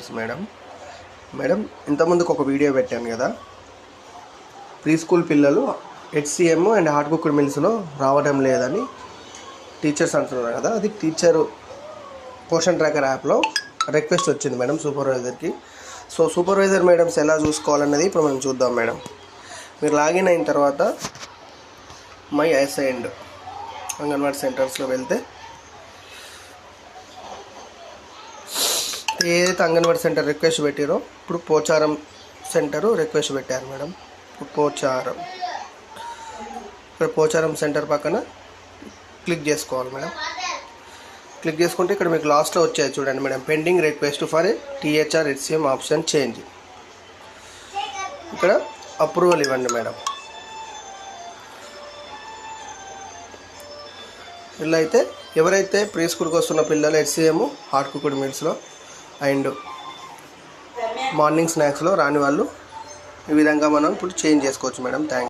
Supervisors madam madam ఇంతకుముందుకు ఒక video పెట్టాను కదా. ప్రీ స్కూల్ పిల్లలు హెచ్సిఎం అండ్ హార్ట్ కుక్డ్ మిల్స్లో రావడం లేదని టీచర్స్ అంటున్నారు కదా. అది టీచర్ పోషన్ ట్రాకర్ యాప్లో రిక్వెస్ట్ వచ్చింది మేడం సూపర్వైజర్కి సో సూపర్వైజర్ మేడమ్స్ ఎలా చూసుకోవాలన్నది ఇప్పుడు మనం చూద్దాం మేడం మీరు లాగిన్ అయిన తర్వాత మై అసైన్డ్ అంగన్వాడీ సెంటర్స్లో వెళ్తే ఏదైతే అంగన్వాడీ సెంటర్ రిక్వెస్ట్ పెట్టారో ఇప్పుడు పోచారం సెంటరు రిక్వెస్ట్ పెట్టారు మేడం. పోచారం. ఇక్కడ పోచారం సెంటర్ పక్కన క్లిక్ చేసుకోవాలి మేడం. క్లిక్ చేసుకుంటే ఇక్కడ మీకు లాస్ట్లో వచ్చాయి చూడండి madam. Pending request for THR HCM option change ఇక్కడ అప్రూవల్ ఇవ్వండి మేడం. ఇలా అయితే ఎవరైతే ప్రీ స్కూల్కి వస్తున్న పిల్లలు హెచ్సిఎం హార్ట్ కుకుడ్ మీల్స్లో అండ్ మార్నింగ్ స్నాక్స్లో రాని వాళ్ళు ఈ విధంగా మనం ఇప్పుడు చేంజ్ చేసుకోవచ్చు మేడం. థ్యాంక్